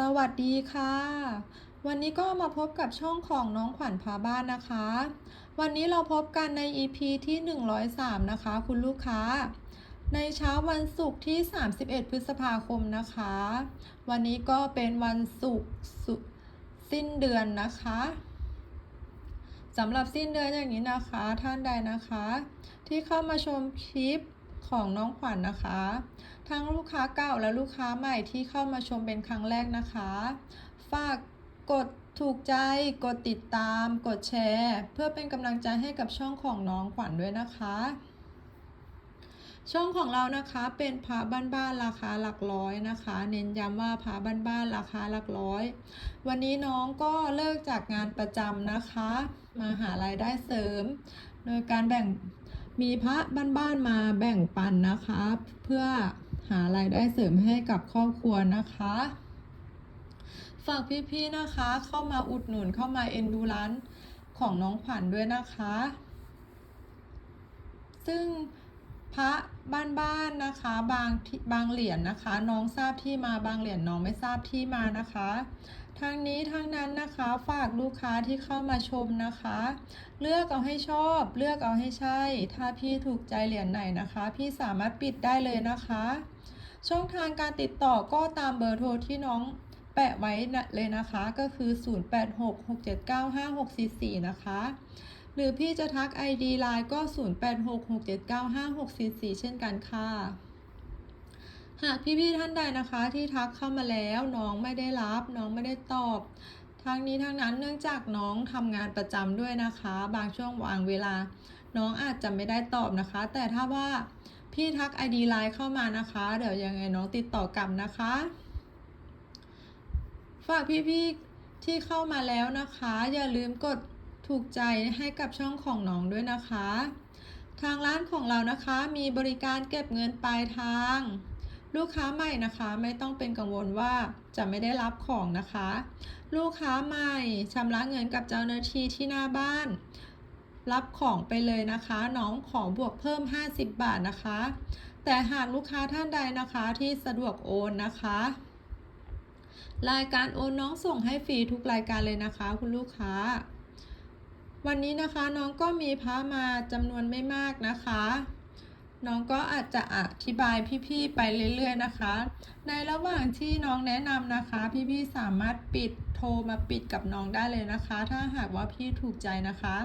สวัสดีค่ะ วันนี้ก็มาพบกับช่องของน้องขวัญพาบ้านนะคะ วันนี้เราพบกันใน EP ที่ 103 นะคะ คุณลูกค้า ในเช้าวันศุกร์ที่ 31 พฤษภาคมนะคะ วันนี้ก็เป็นวันศุกร์สิ้นเดือนนะคะสำหรับสิ้นเดือนอย่างนี้นะคะ ท่านใดนะคะ ที่เข้ามาชมคลิป ของน้องขวัญนะคะ ทั้งลูกค้าเก่าและลูกค้าใหม่ที่เข้ามาชมเป็นครั้งแรกนะคะ ฝากกดถูกใจ กดติดตาม กดแชร์ เพื่อเป็นกำลังใจให้กับช่องของน้องขวัญด้วยนะคะ ช่องของเรานะคะเป็นพระบ้านๆราคาหลักร้อยนะคะ เน้นย้ำว่าพระบ้านๆราคาหลักร้อย วันนี้น้องก็เลิกจากงานประจำนะคะ มาหารายได้เสริม โดยการแบ่ง มีพระบ้านๆมาแบ่งปันนะคะ เพื่อหารายได้เสริมให้กับครอบครัวนะคะ ฝากพี่ๆนะคะ เข้ามาอุดหนุนเข้ามาเอ็นดูร้านของน้องขวัญด้วยนะคะ ซึ่งพระบ้านๆนะคะ บางที่บางเหรียญนะคะ น้องทราบที่มาบางเหรียญน้องไม่ทราบที่มานะคะ ทางนี้ทางนั้นนะคะฝากลูกค้าที่เข้ามาชมนะคะ เลือกเอาให้ชอบ เลือกเอาให้ใช่ ถ้าพี่ถูกใจเหรียญไหนนะคะ พี่สามารถปิดได้เลยนะคะ ช่องทางการติดต่อก็ตามเบอร์โทรที่น้องแปะไว้เลยนะคะก็คือ 0866795644 นะคะ หรือพี่จะทัก ID Line ก็ 0866795644 เช่นกันค่ะ หากพี่ๆท่านใดนะคะที่ทักเข้ามาแล้วน้องไม่ได้รับ น้องไม่ได้ตอบทางนี้ทางนั้นเนื่องจากน้องทำงานประจำด้วยนะคะ บางช่วงวางเวลา น้องอาจจะไม่ได้ตอบนะคะ แต่ถ้าว่าพี่ทัก ID Line เข้ามานะคะ เดี๋ยวยังไงน้องติดต่อกลับนะคะ ฝากพี่ๆที่เข้ามาแล้วนะคะ อย่าลืมกดถูกใจให้กับช่องของน้องด้วยนะคะ ทางร้านของเรานะคะมีบริการเก็บเงินปลายทาง ลูกค้าใหม่นะคะไม่ต้องเป็นกังวลว่าจะไม่ได้รับของนะคะ ลูกค้าใหม่ชำระเงินกับเจ้าหน้าที่ที่หน้าบ้าน รับของไปเลยนะคะ น้องขอบวกเพิ่ม 50 บาทนะคะ แต่หากลูกค้าท่านใดนะคะที่สะดวกโอนนะคะรายการโอนน้องส่งให้ฟรีทุกรายการเลยนะคะ คุณลูกค้า วันนี้นะคะน้องก็มีพระมาจำนวนไม่มากนะคะ น้องก็อาจจะอธิบายพี่ๆไปเรื่อยๆนะคะ ในระหว่างที่น้องแนะนำนะคะ พี่ๆสามารถปิดโทรมาปิดกับน้องได้เลยนะคะ ถ้าหากว่าพี่ถูกใจนะคะ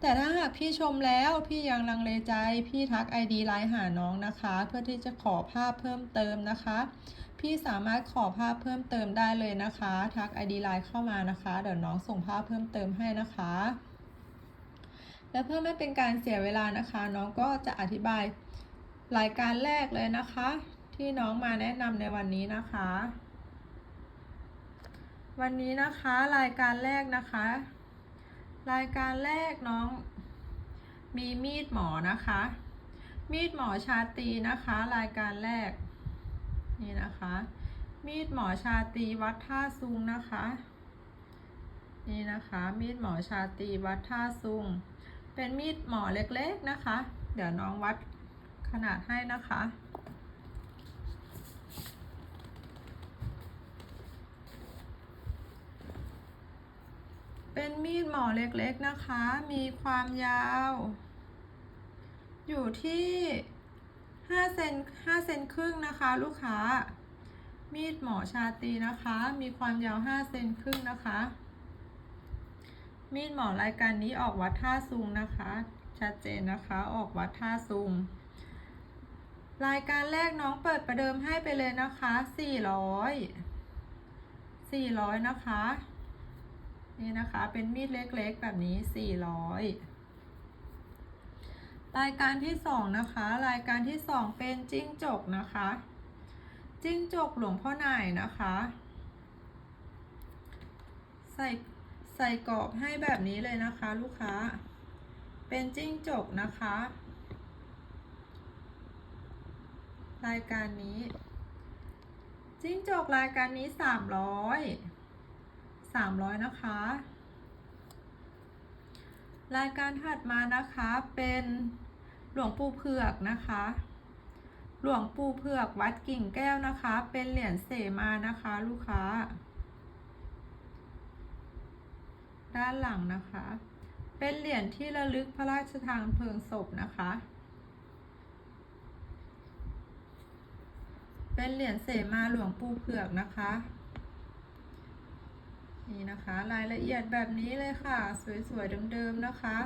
แต่ถ้าหากพี่ชมแล้วพี่ยังลังเลใจ พี่ทัก ID ไลน์หาน้องนะคะ เพื่อที่จะขอภาพเพิ่มเติมนะคะ พี่สามารถขอภาพเพิ่มเติมได้เลยนะคะ ทัก ID ไลน์เข้ามานะคะ เดี๋ยวน้องส่งภาพเพิ่มเติมให้นะคะและเพื่อไม่เป็นการเสียเวลานะคะ น้องก็จะอธิบาย รายการแรกเลยนะคะ ที่น้องมาแนะนำในวันนี้นะคะ วันนี้นะคะรายการแรกนะคะ รายการแรกน้อง มีมีดหมอนะคะ มีดหมอชาตีนะคะ รายการแรก นี่นะคะ มีดหมอชาตีวัดท่าซุงนะคะ นี่นะคะ มีดหมอชาตีวัดท่าซุงเป็นมีดหมอเล็กๆนะคะ เดี๋ยวน้องวัด ขนาดให้นะคะ เป็นมีดหมอเล็กๆนะคะ มีความยาว อยู่ที่5เซน5เซนครึ่งนะคะ ลูกค้า มีดหมอชาตีนะคะ มีความยาว5เซนครึ่งนะคะ มีดหมอรายการนี้ออกวัดท่าซุงนะคะ ชัดเจนนะคะ ออกวัดท่าซุง รายการแรกน้องเปิดประเดิมให้ไปเลยนะคะ400 400นะคะ นี่นะคะเป็นมีดเล็กๆแบบนี้400รายการที่สองนะคะ รายการที่สองเป็นจิ้งจกนะคะ จิ้งจกหลวงพ่อหน่ายนะคะ ใส่ใส่กรอบให้แบบนี้เลยนะคะ ลูกค้า เป็นจิ้งจกนะคะ รายการนี้ จิ้งจกรายการนี้สามร้อยสามร้อยนะคะ รายการถัดมานะคะเป็นหลวงปู่เผือกนะคะ หลวงปู่เผือกวัดกิ่งแก้วนะคะ เป็นเหรียญเสมานะคะ ลูกค้า ด้านหลังนะคะ เป็นเหรียญที่ระลึกพระราชทานเพลิงศพนะคะ เป็นเหรียญเสมาหลวงปู่เผือกนะคะ นี่นะคะ รายละเอียดแบบนี้เลยค่ะ สวยๆเดิมๆนะคะ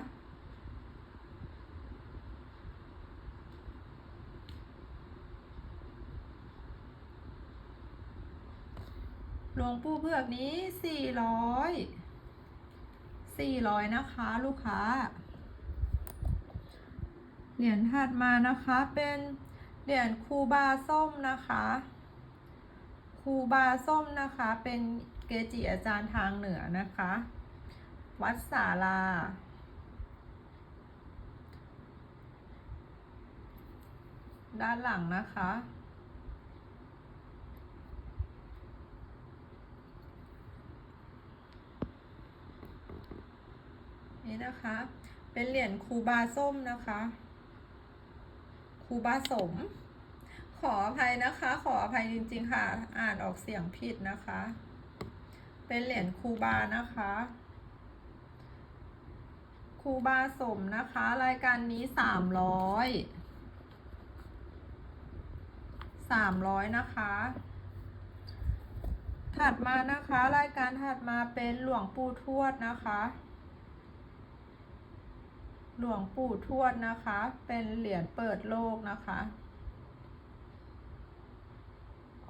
หลวงปู่เผือกนี้สี่ร้อยสี่ร้อยนะคะลูกค้า เหรียญถัดมานะคะเป็น เหรียญคูบาส้มนะคะครูบาส้มนะคะ เป็นเกจิอาจารย์ทางเหนือนะคะ วัดสาลา ด้านหลังนะคะ นี่นะคะ เป็นเหรียญครูบาส้มนะคะ ครูบาสม ขออภัยนะคะ ขออภัยจริงๆค่ะ อ่านออกเสียงผิดนะคะ เป็นเหรียญครูบานะคะครูบาสมนะคะ รายการนี้สามร้อยสามร้อยนะคะ ถัดมานะคะ รายการถัดมาเป็นหลวงปู่ทวดนะคะ หลวงปู่ทวดนะคะ เป็นเหรียญเปิดโลกนะคะ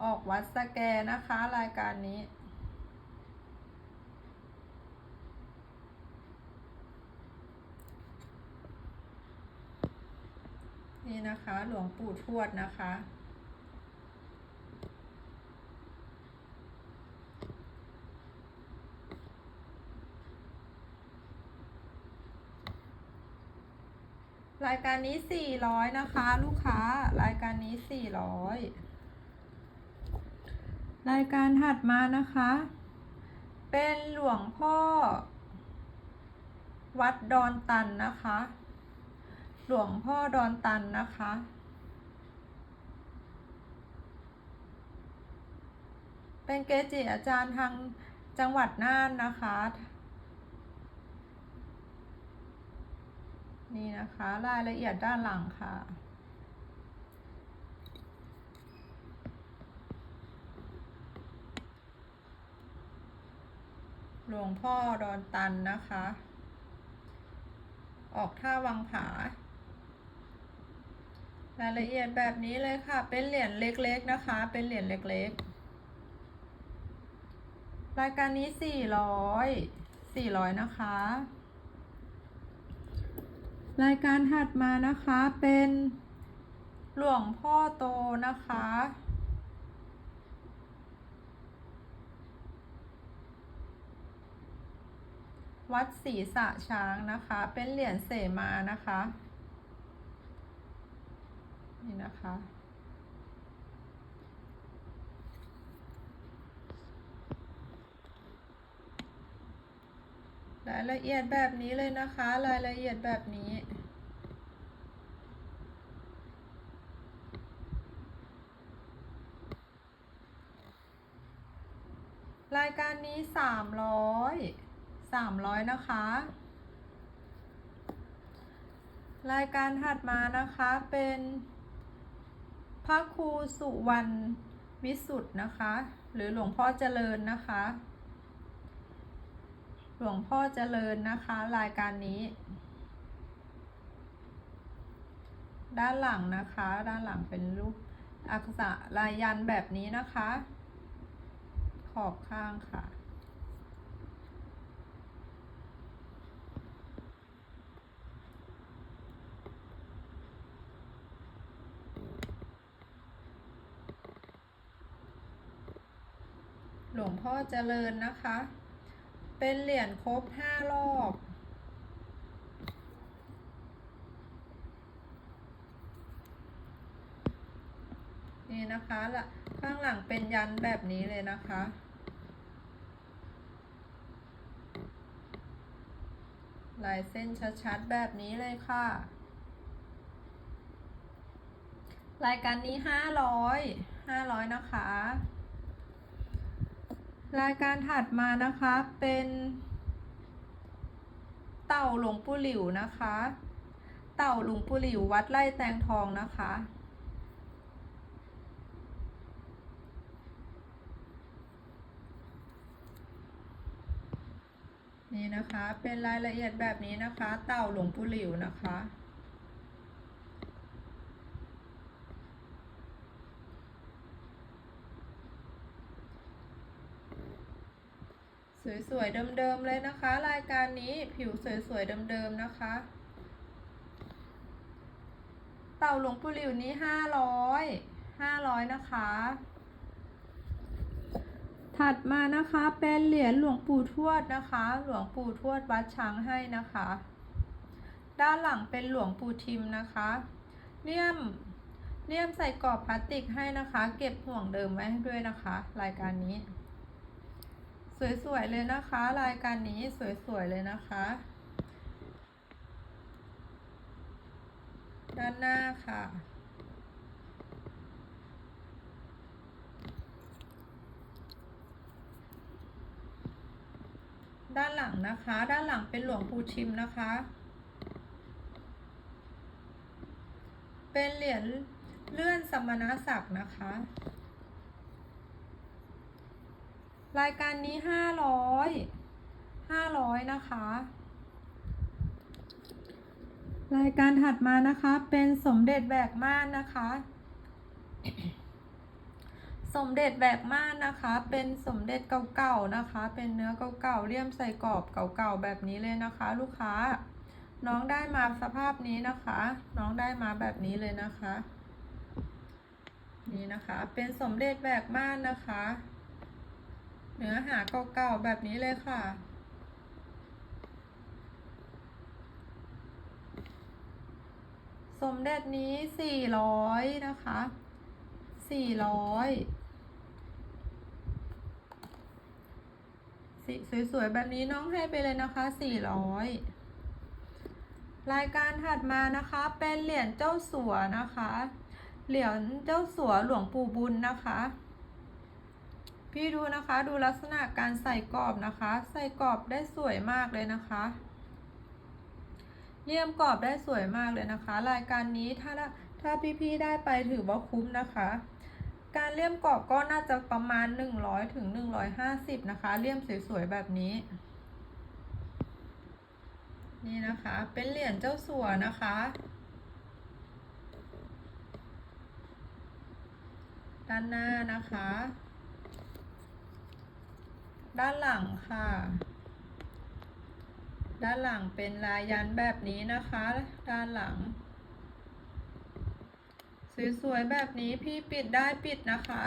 ออกวัดสแกนะคะ รายการนี้ นี่นะคะ หลวงปู่ทวดนะคะ รายการนี้สี่ร้อยนะคะ ลูกค้า รายการนี้สี่ร้อยรายการถัดมานะคะ เป็นหลวงพ่อ วัดดอนตันนะคะ หลวงพ่อดอนตันนะคะเป็นเกจิอาจารย์ทางจังหวัดน่านนะคะ นี่นะคะรายละเอียดด้านหลังค่ะ หลวงพ่อดอนตันนะคะ ออกท่าวังผารายละเอียดแบบนี้เลยค่ะ เป็นเหรียญเล็กๆนะคะ เป็นเหรียญเล็กๆ รายการนี้สี่ร้อยสี่ร้อยนะคะ รายการถัดมานะคะเป็นหลวงพ่อโตนะคะ วัดศรีสะช้างนะคะ เป็นเหรียญเสมานะคะ นี่นะคะ รายละเอียดแบบนี้เลยนะคะ รายละเอียดแบบนี้ รายการนี้สามร้อยสามร้อยนะคะ รายการถัดมานะคะเป็นพระครูสุวรรณวิสุทธ์นะคะ หรือหลวงพ่อเจริญนะคะ หลวงพ่อเจริญนะคะ รายการนี้ ด้านหลังนะคะ ด้านหลังเป็นรูปอักษรลายยันแบบนี้นะคะ ขอบข้างค่ะ หลวงพ่อเจริญนะคะ เป็นเหรียญครบห้ารอบ นี่นะคะละข้างหลังเป็นยันแบบนี้เลยนะคะลายเส้นชัดๆ แบบนี้เลยค่ะ รายการนี้ห้าร้อยห้าร้อยนะคะ รายการถัดมานะคะเป็นเต่าหลวงปู่หลิวนะคะ เต่าหลวงปู่หลิววัดไร่แตงทองนะคะ นี่นะคะเป็นรายละเอียดแบบนี้นะคะ เต่าหลวงปู่หลิวนะคะ สวยๆเดิมๆเลยนะคะ รายการนี้ผิวสวยๆเดิมๆนะคะ เต่าหลวงปู่หลิวนี้ห้าร้อยห้าร้อยนะคะ ถัดมานะคะเป็นเหรียญหลวงปู่ทวดนะคะ หลวงปู่ทวดวัดช้างให้นะคะ ด้านหลังเป็นหลวงปู่ทิมนะคะเลี่ยมเลี่ยมใส่กรอบพลาสติกให้นะคะ เก็บห่วงเดิมไว้ให้ด้วยนะคะ รายการนี้ สวยๆเลยนะคะ รายการนี้สวยๆเลยนะคะ ด้านหน้าค่ะ ด้านหลังนะคะ ด้านหลังเป็นหลวงปู่ชิมนะคะ เป็นเหรียญเลื่อนสมณศักดิ์นะคะ รายการนี้ห้าร้อยห้าร้อยนะคะ รายการถัดมานะคะเป็นสมเด็จแบกม่านนะคะ สมเด็จแบกม่านนะคะ เป็นสมเด็จเก่าๆนะคะ เป็นเนื้อเก่าๆเลี่ยมใส่กรอบเก่าๆแบบนี้เลยนะคะ ลูกค้า น้องได้มาสภาพนี้นะคะ น้องได้มาแบบนี้เลยนะคะ นี่นะคะ เป็นสมเด็จแบกม่านนะคะ เนื้อหาเก่าๆแบบนี้เลยค่ะ สมเด็จนี้สี่ร้อยนะคะสี่ร้อยสีสวยๆ แบบนี้น้องให้ไปเลยนะคะสี่ร้อยรายการถัดมานะคะเป็นเหรียญเจ้าสัวนะคะ เหรียญเจ้าสัวหลวงปู่บุญนะคะ พี่ดูนะคะดูลักษณะการใส่กรอบนะคะ ใส่กรอบได้สวยมากเลยนะคะเลี่ยมกรอบได้สวยมากเลยนะคะ รายการนี้ถ้าถ้าพี่ๆได้ไปถือว่าคุ้มนะคะ การเลี่ยมกรอบก็น่าจะประมาณ 100ถึง150 นะคะ เลี่ยมสวยๆแบบนี้ นี่นะคะ เป็นเหรียญเจ้าสัวนะคะด้านหน้านะคะ ด้านหลังค่ะ ด้านหลังเป็นลายยันแบบนี้นะคะ ด้านหลัง สวยๆแบบนี้พี่ปิดได้ปิดนะคะ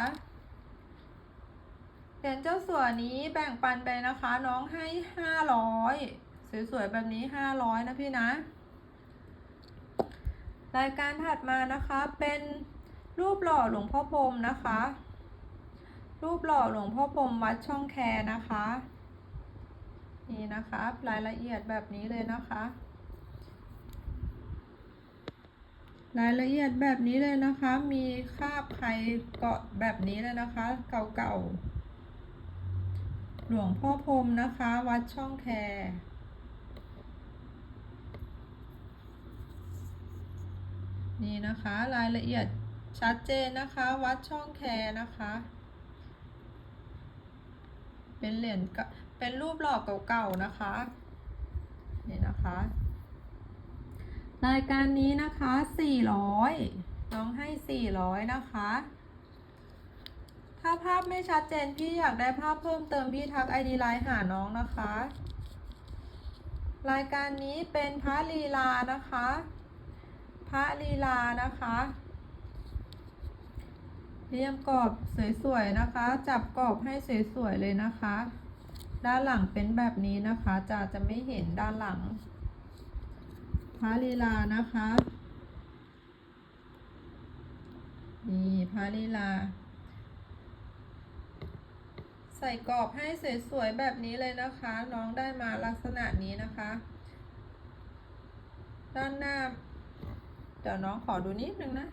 เหรียญเจ้าสัวนี้แบ่งปันไปนะคะ น้องให้ห้าร้อยสวยๆแบบนี้ห้าร้อยนะพี่นะ รายการถัดมานะคะเป็นรูปหล่อหลวงพ่อพรมนะคะ รูปหล่อหลวงพ่อพรมวัดช่องแคนะคะ นี่นะคะรายละเอียดแบบนี้เลยนะคะ รายละเอียดแบบนี้เลยนะคะ มีคาบใครเกาะแบบนี้เลยนะคะ เก่าๆ หลวงพ่อพรมนะคะ วัดช่องแคนี่นะคะรายละเอียดชัดเจนนะคะ วัดช่องแคนะคะ เป็นเหรียญกะเป็นรูปหล่อเก่าๆนะคะ นี่นะคะ รายการนี้นะคะ400น้องให้400นะคะ ถ้าภาพไม่ชัดเจนพี่อยากได้ภาพเพิ่มเติมพี่ทัก ID ไลน์หาน้องนะคะ รายการนี้เป็นพระลีลานะคะ พระลีลานะคะ เรียมกรอบสวยๆนะคะ จับกรอบให้สวยๆเลยนะคะ ด้านหลังเป็นแบบนี้นะคะจะจะไม่เห็นด้านหลังพระลีลานะคะนี่พระลีลา ใส่กรอบให้สวยๆแบบนี้เลยนะคะ น้องได้มาลักษณะนี้นะคะ ด้านหน้า เดี๋ยวน้องขอดูนิดนึงนะ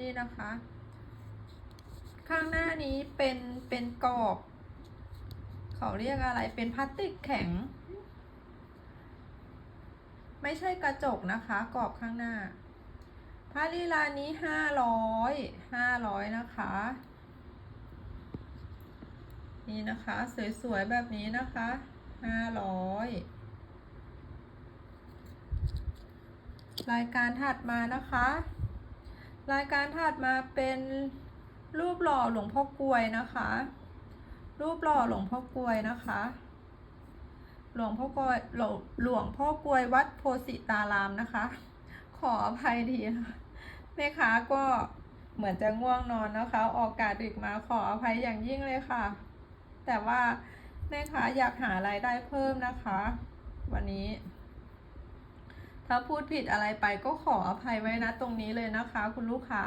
นี่นะคะ ข้างหน้านี้เป็นเป็นกรอบ เขาเรียกอะไรเป็นพลาสติกแข็ง ไม่ใช่กระจกนะคะ กรอบข้างหน้าผ้าลีลานี้ห้าร้อยห้าร้อยนะคะ นี่นะคะ สวยๆแบบนี้นะคะห้าร้อยรายการถัดมานะคะ รายการถัดมาเป็นรูปหล่อหลวงพ่อกลวยนะคะ รูปหล่อหลวงพ่อกลวยนะคะ หลวงพ่อกลวยหลวงหลวงพ่อกลวยวัดโพสิตารามนะคะ ขออภัยทีนะคะแม่ค้าก็เหมือนจะง่วงนอนนะคะ ออกกาดึกมาขออภัยอย่างยิ่งเลยค่ะ แต่ว่าแม่ค้าอยากหารายได้เพิ่มนะคะ วันนี้ ถ้าพูดผิดอะไรไปก็ขออภัยไว้นะตรงนี้เลยนะคะ คุณลูกค้า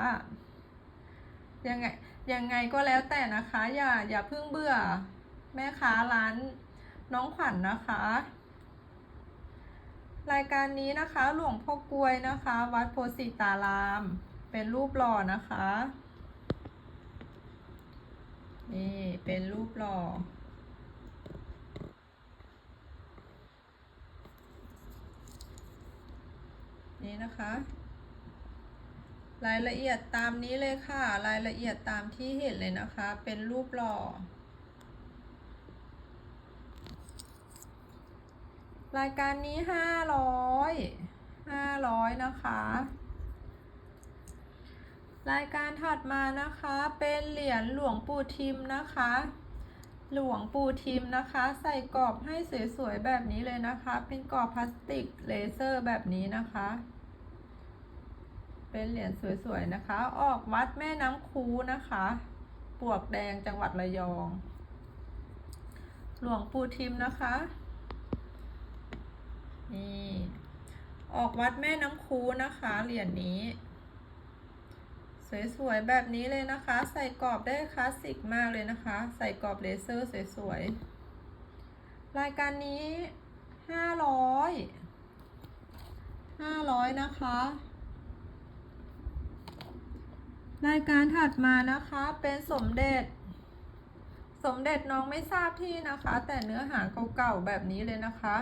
ยังไงยังไงก็แล้วแต่นะคะ อย่าอย่าเพิ่งเบื่อ แม่ค้าร้านน้องขวัญนนะคะ รายการนี้นะคะหลวงพ่อกลวยนะคะ วัดโพสิตาราม เป็นรูปหล่อนะคะ นี่เป็นรูปหล่อ นะคะ รายละเอียดตามนี้เลยค่ะ รายละเอียดตามที่เห็นเลยนะคะ เป็นรูปหล่อ รายการนี้ห้าร้อยห้าร้อยนะคะ รายการถัดมานะคะเป็นเหรียญหลวงปู่ทิมนะคะหลวงปู่ทิมนะคะ ใส่กรอบให้สวยๆแบบนี้เลยนะคะ เป็นกรอบพลาสติกเลเซอร์แบบนี้นะคะ เป็นเหรียญสวยๆนะคะ ออกวัดแม่น้ำคูนะคะ ปวกแดงจังหวัดระยอง หลวงปู่ทิมนะคะ นี่ออกวัดแม่น้ำคูนะคะ เหรียญนี้ สวยๆแบบนี้เลยนะคะ ใส่กรอบได้คลาสสิกมากเลยนะคะ ใส่กรอบเลเซอร์สวยๆ รายการนี้ห้าร้อยห้าร้อยนะคะ รายการถัดมานะคะเป็นสมเด็จ สมเด็จน้องไม่ทราบที่นะคะ แต่เนื้อหาเก่าๆแบบนี้เลยนะคะ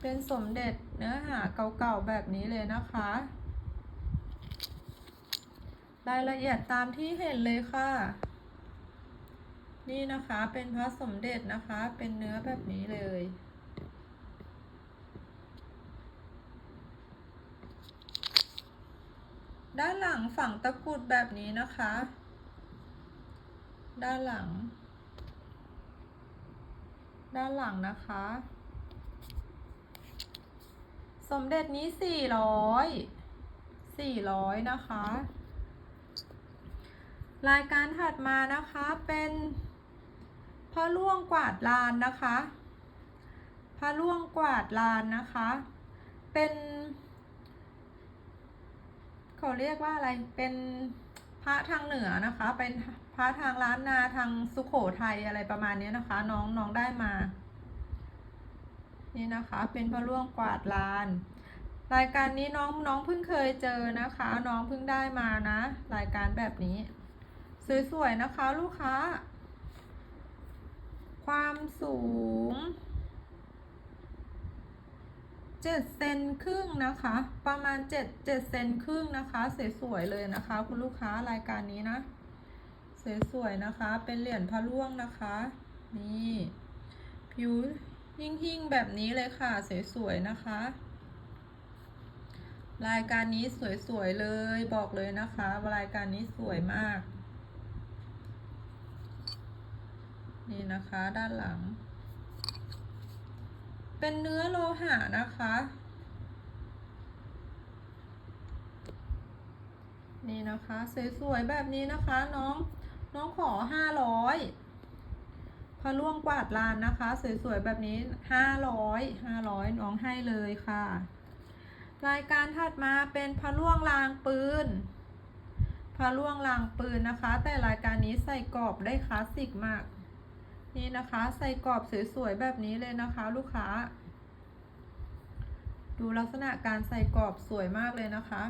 เป็นสมเด็จเนื้อหาเก่าๆแบบนี้เลยนะคะ รายละเอียดตามที่เห็นเลยค่ะ นี่นะคะเป็นพระสมเด็จนะคะเป็นเนื้อแบบนี้เลย ด้านหลังฝั่งตะกรุดแบบนี้นะคะ ด้านหลัง ด้านหลังนะคะ สมเด็จนี้สี่ร้อยสี่ร้อยนะคะ รายการถัดมานะคะเป็นพระล่วงกวาดลานนะคะพระล่วงกวาดลานนะคะ เป็น เขาเรียกว่าอะไรเป็นพระทางเหนือนะคะ เป็นพระทางล้านนาทางสุขโขทัยอะไรประมาณนี้นะคะ น้องน้องได้มา นี่นะคะ เป็นพระล่วงกวาดลาน รายการนี้น้องน้องเพิ่งเคยเจอนะคะ น้องเพิ่งได้มานะ รายการแบบนี้ สวยๆนะคะ ลูกค้า ความสูง เจ็ดเซนครึ่งนะคะ ประมาณเจ็ดเจ็ดเซนครึ่งนะคะสวยๆเลยนะคะ คุณลูกค้ารายการนี้นะสวยๆนะคะ เป็นเหรียญพระล่วงนะคะ นี่ผิวหิ่งๆแบบนี้เลยค่ะสวยๆนะคะ รายการนี้สวยๆเลยบอกเลยนะคะรายการนี้สวยมาก นี่นะคะด้านหลัง เป็นเนื้อโลหะนะคะ นี่นะคะ สวยๆแบบนี้นะคะน้องน้องขอห้าร้อยพระล่วงกวาดลานนะคะ สวยๆแบบนี้ห้าร้อยห้าร้อยน้องให้เลยค่ะ รายการถัดมาเป็นพระล่วงรางปืนพระล่วงรางปืนนะคะ แต่รายการนี้ใส่กรอบได้คลาสสิกมาก นี่นะคะ ใส่กรอบสวยๆแบบนี้เลยนะคะ ลูกค้า ดูลักษณะการใส่กรอบสวยมากเลยนะคะ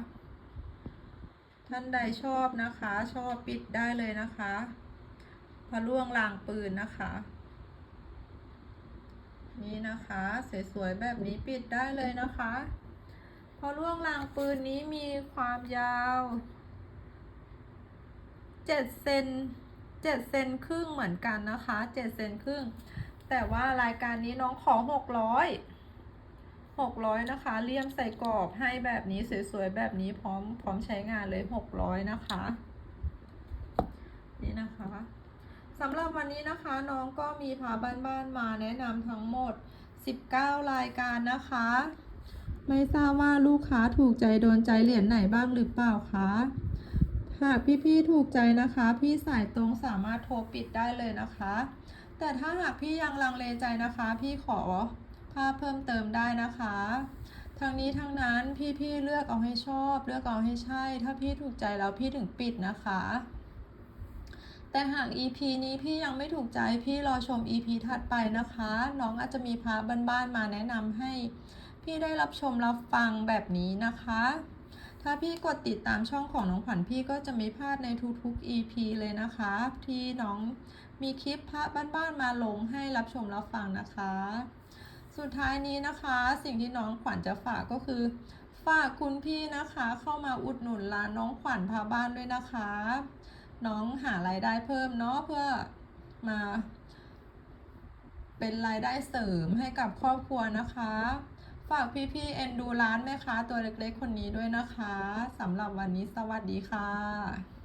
ท่านใดชอบนะคะ ชอบปิดได้เลยนะคะพระล่วงลางปืนนะคะ นี่นะคะสวยๆแบบนี้ปิดได้เลยนะคะพอล่วงลางปืนนี้มีความยาวเจ็ดเซน เจ็ดเซนครึ่งเหมือนกันนะคะเจ็ดเซนครึ่ง แต่ว่ารายการนี้น้องขอหกร้อยหกร้อยนะคะเลี่ยมใส่กรอบให้แบบนี้สวยๆแบบนี้พร้อมพร้อมใช้งานเลยหกร้อยนะคะ นี่นะคะสำหรับวันนี้นะคะน้องก็มีพาบ้านๆมาแนะนำทั้งหมด 19 รายการนะคะ ไม่ทราบว่าลูกค้าถูกใจโดนใจเหรียญไหนบ้างหรือเปล่าคะ หากพี่ๆถูกใจนะคะ พี่สายตรงสามารถโทรปิดได้เลยนะคะ แต่ถ้าหากพี่ยังลังเลใจนะคะ พี่ขอภาพเพิ่มเติมได้นะคะทั้งนี้ทั้งนั้นพี่ๆเลือกเอาให้ชอบ เลือกเอาให้ใช่ ถ้าพี่ถูกใจแล้วพี่ถึงปิดนะคะ แต่หาก EP นี้พี่ยังไม่ถูกใจพี่รอชม EP ถัดไปนะคะ น้องอาจจะมีพาบ้านๆมาแนะนำให้ พี่ได้รับชมรับฟังแบบนี้นะคะ ถ้าพี่กดติดตามช่องของน้องขวัญพี่ก็จะไม่พลาดในทุกๆ EP เลยนะคะ ที่น้องมีคลิปพระบ้านๆมาลงให้รับชมรับฟังนะคะ สุดท้ายนี้นะคะ สิ่งที่น้องขวัญจะฝากก็คือ ฝากคุณพี่นะคะเข้ามาอุดหนุนร้านน้องขวัญพาบ้านด้วยนะคะ น้องหารายได้เพิ่มเนาะเพื่อมา เป็นรายได้เสริมให้กับครอบครัวนะคะ ฝากพี่ๆเอ็นดูร้านแม่ค้าตัวเล็กๆ คนนี้ด้วยนะคะสำหรับวันนี้สวัสดีค่ะ